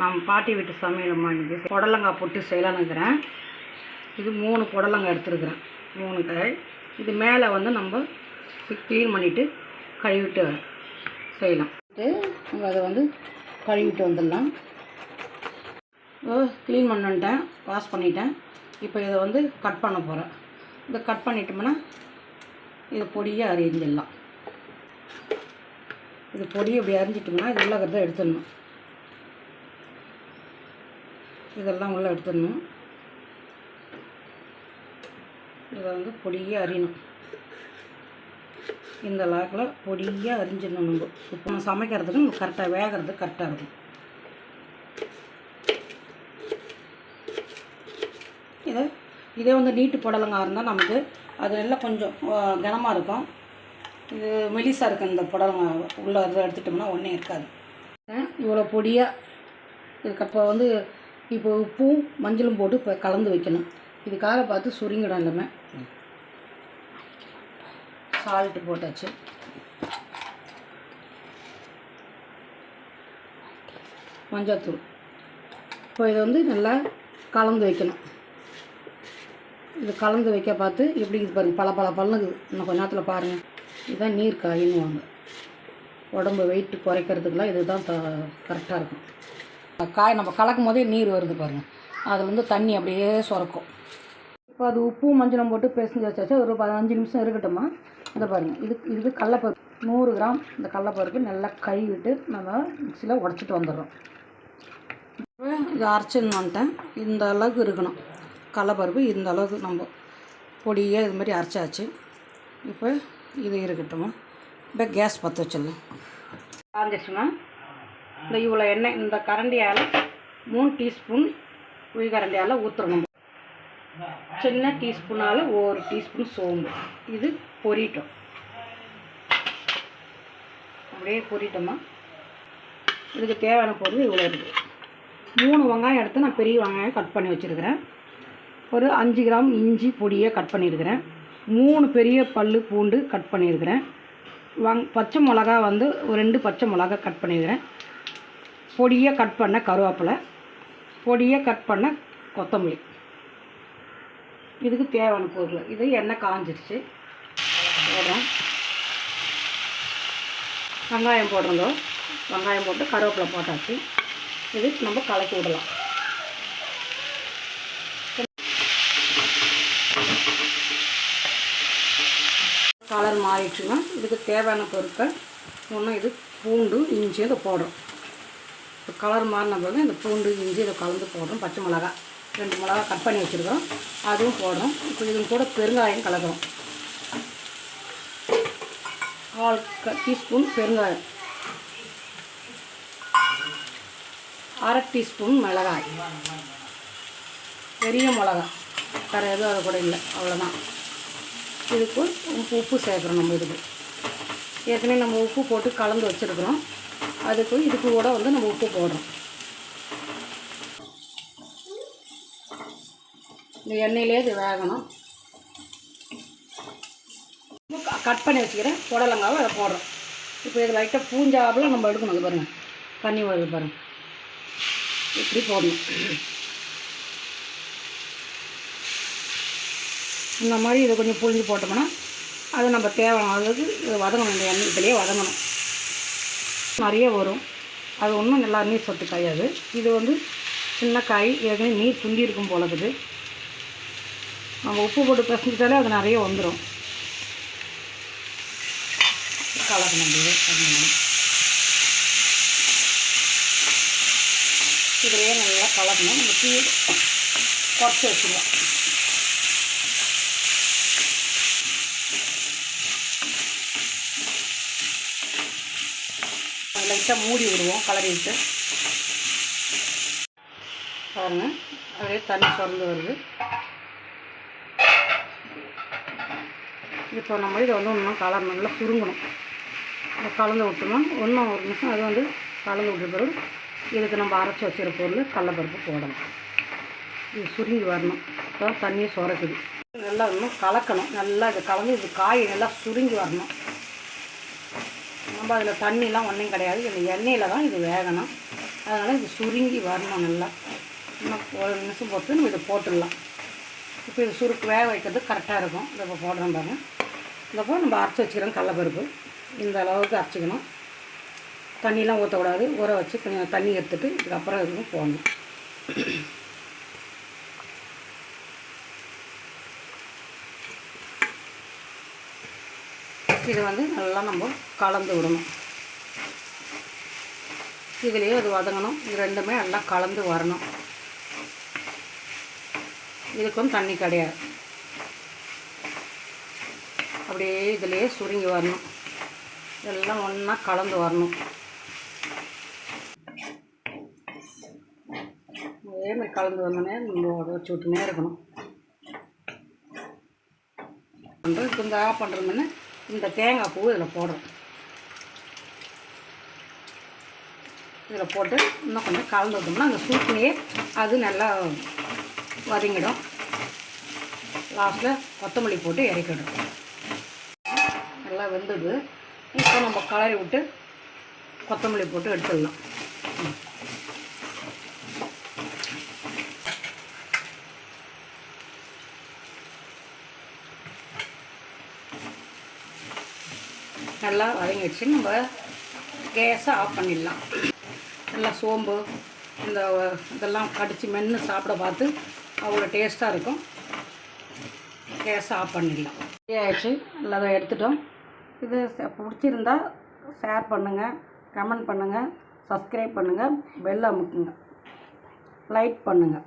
நம்ம பாட்டி வீட்டு சமையலம்மா இன்றைக்கி புடலங்காய் போட்டு செய்யலான்னுக்கிறேன். இது மூணு புடலங்காய் எடுத்துருக்குறேன். மூணு காய். இது மேலே வந்து நம்ம க்ளீன் பண்ணிவிட்டு கழுவிட்டு செய்யலாம். நம்ம அதை வந்து கழுவிட்டு வந்துடலாம். க்ளீன் பண்ணிட்டேன். வாஷ் பண்ணிட்டேன். இப்போ இதை வந்து கட் பண்ண போகிறேன் இதை கட் பண்ணிட்டோம்னா இதை பொடியாக அரிஞ்சிடலாம். இது பொடியை இப்படி அரிஞ்சிட்டோம்னா இது உள்ளே எடுத்துடணும். இதெல்லாம் உள்ளே எடுத்துடணும். இதை வந்து பொடியாக அரியணும். இந்த லாக்கில் பொடியாக அரிஞ்சிடணும் நம்ம. இப்போ நம்ம சமைக்கிறதுக்கு நம்ம கரெக்டாக வேகிறதுக்கு கரெக்டாக இருக்கும். இதை இதே வந்து நீட்டு புடலங்காக இருந்தால் நமக்கு அது எல்லாம் கொஞ்சம் கனமாக இருக்கும். இது மெலிசாக இருக்குது இந்த புடலங்காய் உள்ள எடுத்துட்டோம்னா ஒன்றே இருக்காது. இவ்வளோ பொடியாக இதுக்கப்போ வந்து இப்போ உப்பும் மஞ்சளும் போட்டு இப்போ கலந்து வைக்கணும். இதுக்காக பார்த்து சுருங்கிடும் எல்லாமே. சால்ட்டு போட்டாச்சு. மஞ்சத்தூள். இப்போ இதை வந்து நல்லா கலந்து வைக்கணும். இது கலந்து வைக்க பார்த்து எப்படி இது பாருங்கள் பல பல பல்லுக்கு இன்னும் கொஞ்ச நேரத்தில் பாருங்கள் இதுதான் நீர் காயின்னுவாங்க உடம்பு வெயிட் குறைக்கிறதுக்கெலாம் இதுதான் த கரெக்டாக இருக்கும். காய் நம்ம கலக்கும் போதே நீர் வருது பாருங்கள் அதுலேருந்து வந்து தண்ணி அப்படியே சுரக்கும். இப்போ அது உப்பும் மஞ்சளும் போட்டு பிசைஞ்சு வச்சாச்சு. ஒரு பதினஞ்சு நிமிஷம் இருக்கட்டுமா இதை பாருங்கள் இது இதுக்கு கடலப்பருப்பு. நூறு கிராம் இந்த கடலப்பருப்பு நல்லா கழுவிட்டு நம்ம மிக்சியில் உடச்சிட்டு வந்துடுறோம். இப்போ இது அரைச்சின்னு வந்துட்டேன் இந்த அளவுக்கு இருக்கணும். கடலப்பருப்பு இந்த அளவுக்கு நம்ம பொடியாக இது மாதிரி அரைச்சாச்சு. இப்போ இது இருக்கட்டும் இப்போ கேஸ் பற்ற வச்சிடலாம். காஞ்சிச்சுன்னா இந்த இவ்வளோ எண்ணெய் இந்த கரண்டியால் மூணு டீஸ்பூன் உயிர்கரண்டியால் ஊற்றுறணும் சின்ன டீஸ்பூனால் ஒரு டீஸ்பூன் சோம்பு. இது பொரிட்டோம். அப்படியே பொரிட்டோமா? இதுக்கு தேவையான பொருள் இவ்வளோ இருக்குது மூணு வெங்காயம் எடுத்து நான் பெரிய வெங்காயம் கட் பண்ணி வச்சுருக்கிறேன். ஒரு அஞ்சு கிராம் இஞ்சி பொடியை கட் பண்ணியிருக்கிறேன். மூணு பெரிய பல் பூண்டு கட் பண்ணியிருக்கிறேன். வங் பச்சை மிளகா வந்து ஒரு ரெண்டு பச்சை மிளகா கட் பண்ணியிருக்கிறேன். பொடியாக கட் பண்ண கருவேப்பிலை பொடியாக கட் பண்ண கொத்தமல்லி. இதுக்கு தேவையான பொருள். இது எண்ணெய் காஞ்சிருச்சு. போடுறோம். வெங்காயம் போடுறோங்க வெங்காயம் போட்டு கருவேப்பிலை போட்டாச்சு. இது நம்ம கலக்கி விடலாம். கலர் மாறிடுச்சுன்னா இதுக்கு தேவையான பொருட்கள் ஒன்றும் இது பூண்டு இஞ்சி இதை போடுறோம். இப்போ கலர் மாறின பிறகு இந்த பூண்டு இஞ்சி இதை கலந்து போடுறோம். பச்சை மிளகா ரெண்டு மிளகா கட் பண்ணி வச்சுருக்கோம் அதுவும் போடுறோம். இப்போ இது கூட பெருங்காயம் கலக்கிறோம். கால் க டீஸ்பூன் பெருங்காயம். அரை டீஸ்பூன் மிளகாய். பெரிய மிளகா. வேறு எதுவும் அது கூட இல்லை. அவ்வளோதான் இதுக்கு உப்பு உப்பு சேர்க்குறோம் நம்ம இதுக்கு. ஏற்கனவே நம்ம உப்பு போட்டு கலந்து வச்சுருக்குறோம். அதுக்கு இதுக்கு கூட வந்து நம்ம உப்பு போடுறோம். இந்த எண்ணெயிலே இது வேகணும். கட் பண்ணி வச்சுக்கிறேன். புடலங்காவை அதை போடுறோம். இப்போ இது லைட்டாக பூஞ்சாப்பில் நம்ம எடுக்கணும். இது பாருங்கள் தண்ணி வருது பாருங்கள் இப்படி போடணும். இந்த மாதிரி இதை கொஞ்சம் புழிஞ்சு போட்டோம்னா அது நம்ம தேவையான அளவுக்கு வதங்கணும். இந்த எண்ணெய் இதுலேயே வதங்கணும். நிறைய வரும். அது ஒன்றும் நல்லா நீர் சொட்டு காயாது இது வந்து சின்ன காய் ஏற்கனவே நீர் சுண்டி இருக்கும் போல இருக்குது. நம்ம உப்பு போட்டு பிசைஞ்சிட்டாலே அது நிறைய வந்துடும் கலக்கணும் இதுலேயே நல்லா கலக்கணும் நம்ம தீ குறைச்சி வச்சுக்கலாம் லைட்டாக மூடி விடுவோம் கலரி விட்டு பாருங்கள் அப்படியே தண்ணி சுரந்து வருது. இப்போ நம்ம இதை வந்து இன்னும் கலர் நல்லா சுருங்கணும். கலந்து விட்டோம்னா ஒன்றும் ஒரு நிமிஷம் அது வந்து கலந்து விட்ட பிறகு இதுக்கு நம்ம அரைச்சி வச்சுருக்க பொருள் கடலப்பருப்பு போடணும். இது சுருங்கி வரணும். இப்போ தண்ணியை சுரக்குது. நல்லா இன்னும் கலக்கணும். நல்லா இது கலந்து இது காய் நல்லா சுருங்கி வரணும். நம்ம அதில் தண்ணிலாம் ஒன்றும் கிடையாது. இந்த எண்ணெயில் தான் இது வேகணும். அதனால் இது சுருங்கி வரணும் நல்லா. இன்னும் ஒரு நிமிஷம் போட்டு நம்ம இதை போட்டுடலாம். இப்போ இது சுருக்கு வேக வைக்கிறது கரெக்டாக இருக்கும். இதை இப்போ போடுறோம் பாருங்க. இதப்போ நம்ம அரைச்சி வச்சுக்கிறோம் கடலப்பருப்பு. இந்த அளவுக்கு அரைச்சிக்கணும். தண்ணிலாம் ஊற்றக்கூடாது ஊற வச்சு கொஞ்சம் தண்ணி எடுத்துட்டு இதுக்கப்புறம் இதுவும் போடணும். இது வந்து நல்லா நம்ம கலந்து விடணும். இதுலேயே அது வதங்கணும். இது ரெண்டுமே நல்லா கலந்து வரணும். இதுக்கும் தண்ணி கிடையாது. அப்படியே இதுலேயே சுருங்கி வரணும். எல்லாம் ஒன்றா கலந்து வரணும். அதே மாதிரி கலந்து வந்தோடனே நம்ம வச்சு விட்டுனே இருக்கணும். பண்ணுறது இப்போ இந்த ஆஃப் இந்த தேங்காய் பூ இதில் போடுறோம். இதில் போட்டு இன்னும் கொஞ்சம் கலந்து விட்டோம்னா அந்த சூட்லேயே அது நல்லா வதங்கிடும். லாஸ்ட்டில் கொத்தமல்லி போட்டு இறக்கிடும் நல்லா வெந்தது இப்போ நம்ம கலரி விட்டு கொத்தமல்லி போட்டு எடுத்துடலாம். நல்லா வதங்கிடுச்சு. நம்ம கேஸை ஆஃப் பண்ணிடலாம். நல்லா சோம்பு இந்த இதெல்லாம் கடித்து மென்று சாப்பிட பார்த்து அவ்வளோ டேஸ்ட்டாக இருக்கும். கேஸை ஆஃப் பண்ணிடலாம். ஆகிடுச்சு நல்லா அதை எடுத்துட்டோம். இது ச- பிடிச்சிருந்தா ஷேர் பண்ணுங்கள் கமெண்ட் பண்ணுங்கள் சப்ஸ்கிரைப் பண்ணுங்கள் பெல் அமுக்குங்க லைக் பண்ணுங்கள்